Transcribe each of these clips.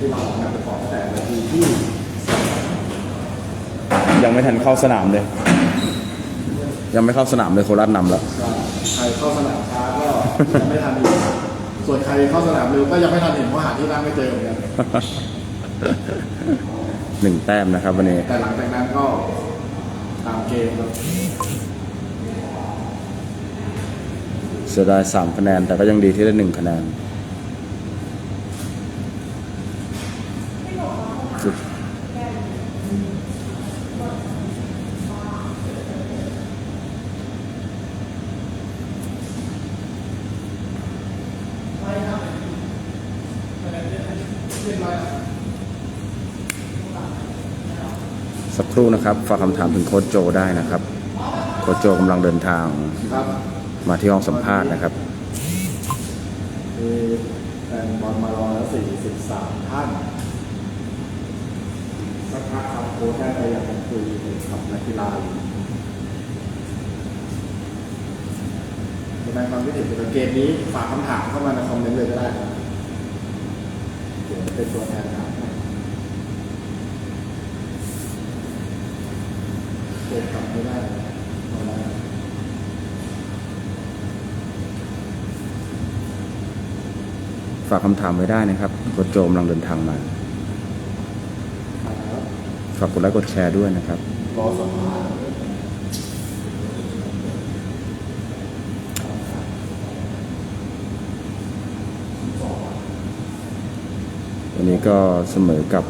ที่เราทำงานไปก่อนตั้งแต่นาทีที่ยังไม่ทันเข้าสนามเลย ยังไม่เข้าสนามเลยโคราชนำแล้วก็ใครเข้าสนามช้าก็ยังไม่ทันดูส่วนใครเข้าสนามเร็วก็ยังไม่ทันเห็นเพราะหาที่นั่งไม่เจอเหมือนกัน หนึ่งแต้มนะครับวันนี้แต่หลังจากนั้นก็ตามเกมครับเสียดายสามคะแนนแต่ก็ยังดีที่ได้หนึ่งคะแนน สักครู่นะครับฝากคำถามถึงโค้ชโจได้นะครับ โค้ชโจกำลังเดินทางมาที่ห้องสัมภาษณ์นะครับมีแฟนบอลมารอแล้ว43 ท่าน สักพักครับโค้ชได้ไปอยากคุยกับนักกีฬาอยู่แสดงความคิดเห็นเกี่ยวกับเกมนี้ฝากคำถามเข้ามาในคอมเมนต์เลยก็ได้ครับ เดี๋ยวเป็นตัวแทนถามให้เกมกลับไม่ได้เอาละฝากคำถามไว้ได้นะครับโค้ชโจกำลังเดินทางมาครับฝากกดไลค์กดแชร์ด้วยนะครับรอสัมภาษณ์ วันนี้ ก็เสมอกับ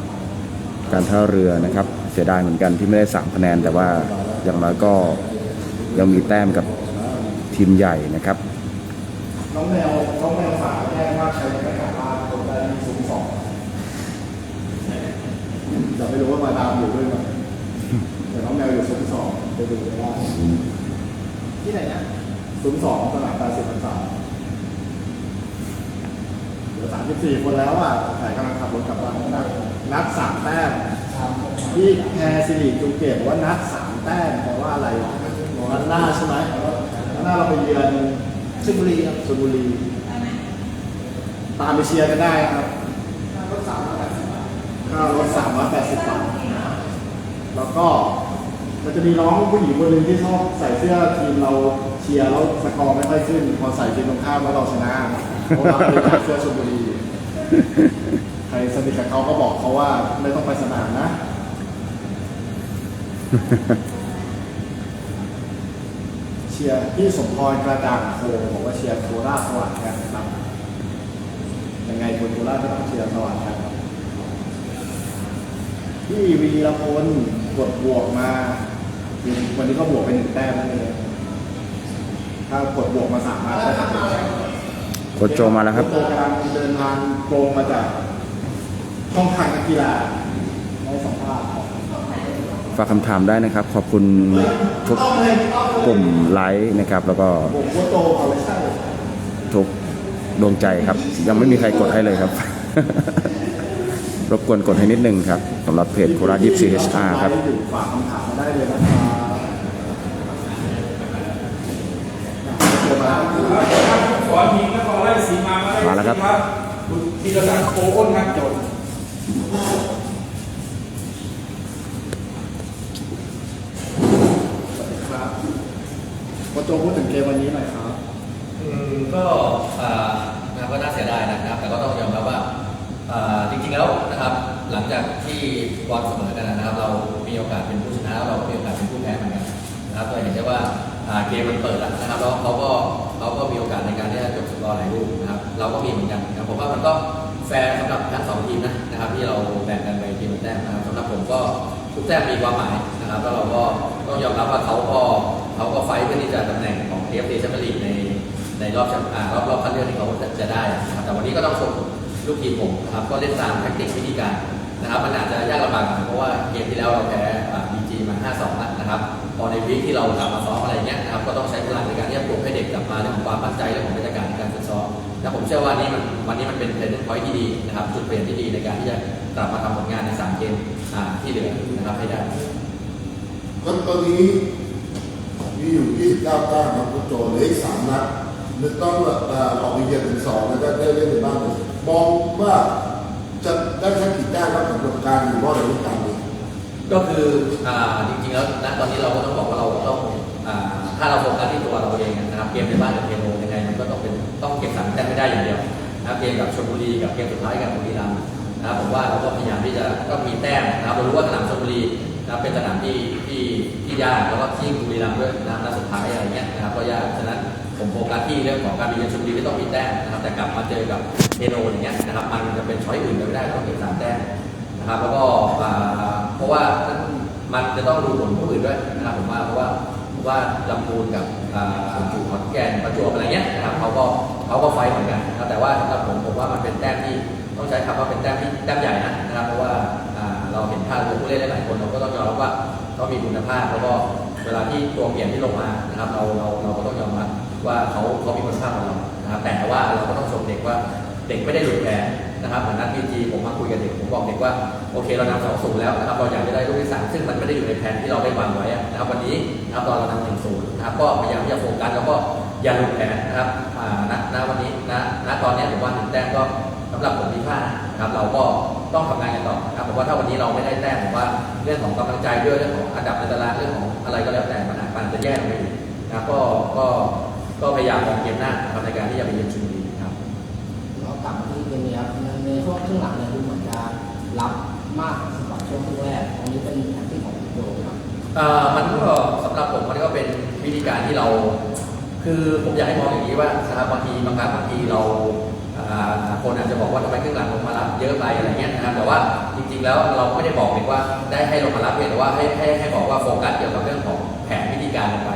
การท่าเรือนะครับ เสียดายเหมือนกันที่ไม่ได้สามคะแนน แต่ว่าอย่างน้อยก็ยังมีแต้มกับทีมใหญ่นะครับน้องแมวน้องแมวฝากแจ้งว่าใครจะไม่กลับบ้านคนได้ซุ้มสองแต่ไม่รู้ว่ามาดามอยู่ด้วยไหมแต่น้องแมวอยู่ซุ้มสองไปดูกันได้ที่ไหนนะซุ้มสองตลาดตาสิบพรรษาเหลือ สามสิบสี่คนแล้วอะใครกำลังขับรถกลับบ้านนัดนัดสามแต้มที่แพรสิริจุงเกตบอกว่านัดสามแต้มแปลว่าอะไรวะนัดหน้าใช่ไหมนัดหน้าเราไปเยือนชลบุรีครับชลบุรี ตามไปเชียร์กันได้ครับค่ารถสามร้อยแปดสิบบาทค่ารถสามร้อยแปดสิบบาทแล้วก็มันจะมีน้องผู้หญิงคนหนึ่งที่ชอบใส่เสื้อทีมเราเชียร์แล้วสกอร์ไม่ค่อยขึ้น พอใส่ทีมตรงข้ามแล้วเราชนะ เพราะว่าเป็นเสื้อชลบุรี ใครสนิทกับเขาก็บอกเขาว่าไม่ต้องไปสนามนะ เชียร์พี่สมพรกระจ่างโคบอกว่าเชียร์โคราชสวัสดิ์กันครับยังไงคนโคราชก็ต้องเชียร์สวัสดิ์กันครับพี่วีรพลกดบวกมา วันนี้ก็บวกไปหนึ่งแต้มนั่นเองถ้ากดบวกมาสามมาได้ครับโค้ช โจมาแล้วครับโจกำลังเดินทางตรงมาจากช่องทางนักกีฬาในสัมภาษณ์ฝากคำถามได้นะครับ ขอบคุณทุกกลุ่มไลค์นะครับ แล้วก็ผมโคโตเอาไว้ใช่ทุกดวงใจครับ ยังไม่มีใครกดให้เลยครับ รบกวนกดให้นิดนึงครับสำหรับเพจโคราชยิปซีเอชอาร์ครับอยู่ฝากคำถามมาได้เลยนะครับเดี๋ยวมา ขอทีมนครราชสีมามาได้มาแล้วครับคุณธีรศักดิ์โคอ้นนักจดครับโคโตพูดถึงเกมวันนี้หน่อยครับอืมก็อ่านะครับก็น่าเสียดายนะครับ แต่ก็ต้องยอมรับว่าอ่าจริงๆแล้วนะครับ หลังจากที่บอลเสมอกันนะครับ เรามีโอกาสเป็นผู้ชนะแล้วเราก็มีโอกาสเป็นผู้แพ้เหมือนกันนะครับก็เห็นได้ว่าอ่าเกมมันเปิดแล้วนะครับแล้วเขาก็เขาก็มีโอกาส ก็มีเหมือนกันนะผมว่ามันก็แฟร์สำหรับทั้งสองทีมนะนะครับที่เราแบ่งกันไปทีมละแต้มนะครับสำหรับผมก็ทุกแต้มมีความหมายนะครับแล้วเราก็ต้องยอมรับว่าเขาก็เขาก็ไฟเพื่อที่จะตำแหน่งของเอฟเอแชมเปี้ยนลีกในในรอบแชมป์อ่ารอบรอบคัดเลือกที่เขาจะจะได้นะครับแต่วันนี้ก็ต้องชมลูกทีมผมนะครับก็เล่นตามแทคติกวิธีการนะครับมันอาจจะยากลำบากหน่อยเพราะว่าเกมที่แล้วเราแพ้บีจีมา 5-2แล้วนะครับพอในวีคที่เรากลับมาซ้อมอะไรเงี้ยนะครับก็ต้องใช้พลังในการที่จะปลุกให้เด็กกลับมาเรื่องของความมั่นใจเรื่องของ และผมเชื่อว่านี้มันวันนี้มันเป็นเทรนด์พอยที่ดีนะครับจุดเปลี่ยนที่ดีในการที่จะกลับมาทำผลงานในสามเกมอ่าที่เหลือนะครับให้ได้ก็ตอนนี้มีอยู่ 29แต้มครับคุณโจเหลืออีก3นัดนึกต้องแบบเอ่อออกไปเยือนถึง2แล้วก็ได้เล่นในบ้านเลยมองว่าจะได้แค่กี่แต้มครับสำหรับการอยู่รอดในฤดูกาลนี้ก็คืออ่าจริงๆแล้วณตอนนี้เราก็ต้องบอกว่าเราต้องอ่าถ้าเราโฟกัสที่ตัวเราเองนะครับเกมในบ้านกับเทโนยังไงมัน ก็ต้องเป็นต้องเก็บสามแต้มไม่ได้อย่างเดียวนะครับเกมกับชลบุรีกับเกมสุดท้ายกับบุรีรัมย์นะครับผมว่าเราก็พยายามที่จะก็มีแต้มนะครับเรารู้ว่าสนามชลบุรีนะครับเป็นสนามที่ที่ที่ยากแล้วก็ที่บุรีรัมย์ด้วยนะครับนัดสุดท้ายอะไรเงี้ยนะครับก็ยากฉะนั้นผมโฟกัสที่เรื่องของการมีเยือนชลบุรีที่ต้องมีแต้มนะครับแต่กลับมาเจอกับเทโนอย่างเงี้ยนะครับมันจะเป็นช้อยอื่นไปไม่ได้ต้องเก็บสามแต้มนะครับแล้วก็อ่าเพราะว่ามันจะต้องดูผลผู้อื่นด้วยนะครับผมว่าเพราะว่า ว่าลำพูนกับอ่าขอนแก่นประจวบอะไรเงี้ยนะครับเขาก็เขาก็ไฟเหมือนกันนะแต่ว่าสำหรับผมผมว่ามันเป็นแต้มที่ต้องใช้คำว่าเป็นแต้มที่แต้มใหญ่นะนะครับเพราะว่าเราเห็นท่าเรือผู้เล่นหลายคนเราก็ต้องยอมรับว่าเขามีคุณภาพแล้วก็เวลาที่ตัวเปลี่ยนที่ลงมานะครับเราเราเราก็ต้องยอมรับว่าเขาเขามีคุณภาพกว่าเรานะครับแต่ว่าเราก็ต้องชมเด็กว่าเด็กไม่ได้หลุดแผ นะครับเหมือนนัดพีจีผมมาคุยกับเด็กผมบอกเด็กว่าโอเคเรานำสองศูนย์แล้วนะครับเราอยากจะได้ลูกที่สามซึ่งมันไม่ได้อยู่ในแผนที่เราได้วางไว้นะครับวันนี้นะครับตอนเรานำหนึ่งศูนย์นะครับก็พยายามที่จะโฟกัสแล้วก็อย่าหลุดแผนนะครับอ่าณณวันนี้ณณตอนนี้ผมว่าหนึ่งแต้มก็สำหรับผมมีค่านะครับเราก็ต้องทำงานกันต่อนะครับผมว่าถ้าวันนี้เราไม่ได้แต้มผมว่าเรื่องของกำลังใจด้วยเรื่องของอันดับในตารางเรื่องของอะไรก็แล้วแต่มันอาจมันจะแย่ลงไปอีกนะครับก็ก็ก็พยายามมองเกมหน้าในการที่จะไปเยือนชลบุรี กลับมาที่เกมนี้ครับในในช่วงครึ่งหลังเนี่ยดูเหมือนจะรับมากกว่าช่วงครึ่งแรกอันนี้เป็นแผนที่ของโยครับเอ่อมันก็สำหรับผมมันก็เป็นวิธีการที่เรา คือผมอยากให้มองอย่างนี้ว่านะครับบางทีบางครั้งบางทีเราคนอาจจะบอกว่าทำไมครึ่งหลังลงมารับเยอะไปอะไรเงี้ยนะครับแต่ว่าจริงๆแล้วเราไม่ได้บอกเด็กว่าได้ให้ลงมารับเพียงแต่ว่าให้ให้ให้บอกว่าโฟกัสเกี่ยวกับเรื่องของแผนวิธีการลงไป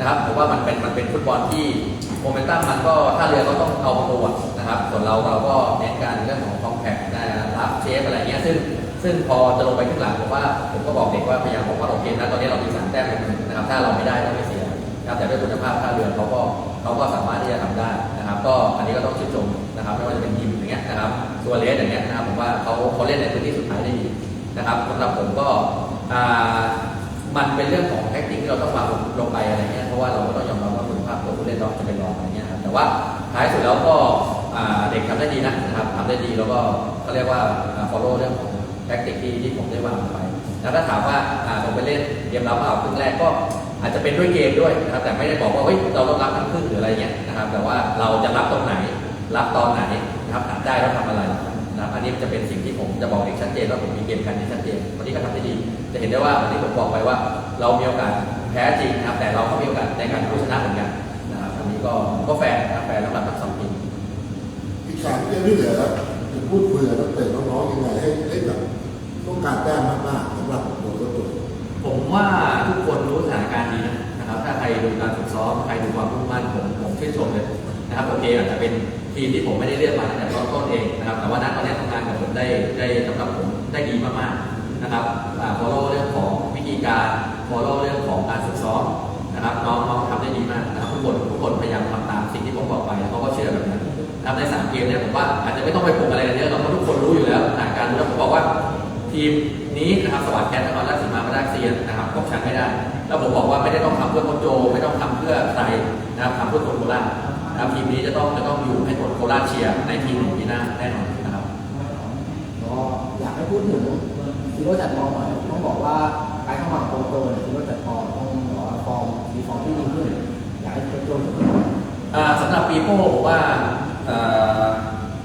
นะครับผมว่ามันเป็นมันเป็นฟุตบอลที่โมเมนตัมมันก็ถ้าเรือก็ต้องเอาตัวนะครับ ส่วนเราเราก็เน้นการเรื่องของคอมแพครับเชฟอะไรเงี้ยซึ่งซึ่งพอจะลงไปข้างหลังผมว่าผมก็บอกเด็กว่าพยายามบอกว่าโอเคนะตอนนี้เรามีสามแต้มนมือนะครับถ้าเราไม่ได้ก็ไม่เสียนะครับแต่ด้วยคุณภาพท่าเรือเขาก็เขาก็สามารถที่จะทำได้นะครับ ก็อันนี้ก็ต้องชื่นชมนะครับไม่ว่าจะเป็นทีมอย่างเงี้ยนะครับตัวเลสอย่างเงี้ยนะครับผมว่าเขาเขาเล่นในพื้นที่สุดท้ายได้ดีนะครับสำหรับผมก็อ่ามันเป็นเรื่องของแท็กติกที่เราต้องวางลงไปอะไรเงี้ย ว่าเราก็ต้องยอมรับว่าคุณภาพตัวผู้เล่นเราจะเป็นรองอะไรเงี้ยครับแต่ว่าท้ายสุดแล้วก็เด็กทำได้ดีนะครับทำได้ดีแล้วก็เขาเรียกว่าอ่า follow เรื่องของแท็กติกที่ที่ผมได้วางไป แล้วถ้าถามว่าผมไปเล่นเกมรับเปล่าครึ่งแรกก็อาจจะเป็นด้วยเกมด้วยนะครับแต่ไม่ได้บอกว่าเฮ้ยเราต้องรับทั้งครึ่งหรืออะไรเงี้ยนะครับแต่ว่าเราจะรับตรงไหนรับตอนไหนนะครับถามได้แล้วทำอะไรนะครับอันนี้จะเป็นสิ่งที่ผมจะบอกเด็กชัดเจนว่าผมมีเกมการที่ชัดเจนวันนี้ก็ทำได้ดี จะเห็นได้ว่าวันนี้ผมบอกไปว่า เรามีโอกาส แพ้จริงนะครับ แต่เราก็มีโอกาสในการผู้ชนะเหมือนกันนะครับอันนี้ก็ก็แฟร์นะครับแฟร์สำหรับทั้งสองทีมอีกสามเกมที่เหลือครับจะพูดคุยกับนักเตะน้องๆยังไงให้ให้แบบต้องการแต้มมากๆสำหรับโดนก็ตัวผมว่าทุกคนรู้สถานการณ์ดีนะครับ ถ้าใครดูการฝึกซ้อมใครดูความมุ่งมั่นผมผมชื่นชมเลยนะครับโอเคอาจจะเป็นทีมที่ผมไม่ได้เลือกมาตั้งแต่ตอนต้นเองนะครับแต่ว่าณตอนนี้ทำงานกับผมได้ได้สำหรับผมได้ดีมากๆนะครับ นั้นนะครับในสามเกมเนี่ยผมว่าอาจจะไม่ต้องไปปลุกอะไรกันเยอะหรอกเพราะทุกคนรู้อยู่แล้วสถานการณ์รู้แล้วผมบอกว่า ทีมนี้นะครับสวัสดิ์แคทนครราชสีมามาได้เซียนนะครับตกชั้นไม่ได้ แล้วผมบอกว่าไม่ได้ต้องทำเพื่อโคชโจ ไม่ต้องทำเพื่อใครนะครับทำเพื่อคนโคราชนะครับทีมนี้จะต้องจะต้องอยู่ให้คนโคราชเชียร์ในทีมหนึ่งปีหน้าแน่นอนนะครับก็อยากให้พูดถึงซีโร่จัดมองหน่อยต้องบอกว่าการเข้ามาของโปรโตเนี่ยซีโร่จัดมองต้องบอกว่าฟอร์มมีฟอร์มที่ดีขึ้นอยากให้โปรโตถึงอ่าสำหรับปีโป้ผมว่าเอ่อ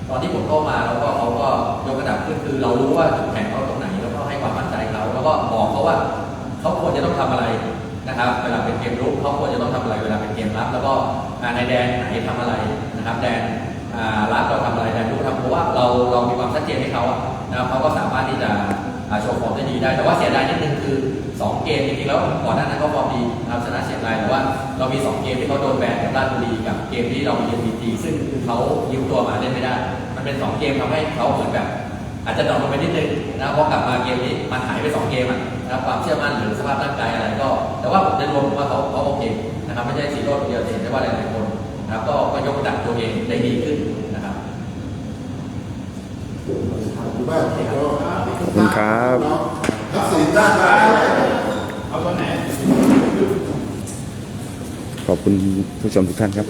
ตอนที่ผมเข้ามาแล้วก็เขาก็ยกระดับขึ้นคือเรารู้ว่าจุดแข็งเขาตรงไหนแล้วก็ให้ความมั่นใจเขาแล้วก็บอกเขาว่าเขาควรจะต้องทำอะไรนะครับ เวลาเป็นเกมรุกเขาควรจะต้องทำอะไรเวลาเป็นเกมรับ แล้วก็ในแดนไหนทำอะไรนะครับแดนอ่ารับเราทำอะไรแดนรุกทำเพราะว่าเราเรามีความชัดเจนให้เขานะครับเขาก็สามารถที่จะโชว์ฟอร์มได้ดีได้ แต่ว่าเสียดายนิดนึงคือ 2 เกมจริงๆแล้วก่อนหน้านั้นก็ฟอร์มดีนะครับชนะเชียงรายแต่ว่าเรามี 2 เกมที่เขาโดนแบนกับราชบุรีกับเกมที่เรามีเอ็นบีจีซึ่งเขายืมตัวมาเล่นไม่ได้ มันเป็น 2 เกมทำให้เขาเหมือนแบบอาจจะดรอปลงไปนิดนึงนะเพราะกลับมาเกมนี้มันหายไป 2 เกมอะนะครับความเชื่อมั่นหรือสภาพร่างกายอะไรก็ แต่ว่าผมจะรวมว่าเขาเขาโอเคนะครับไม่ใช่ซีโร่คนเดียวจะเห็นได้ว่าหลายๆคนนะครับก็ก็ยกระดับตัวเองได้ดีขึ้นนะครับขอบคุณมากครับ ขอบคุณครับทักษิณได้ครับเอาตัวไหนขอบคุณผู้ชมทุกท่านครับ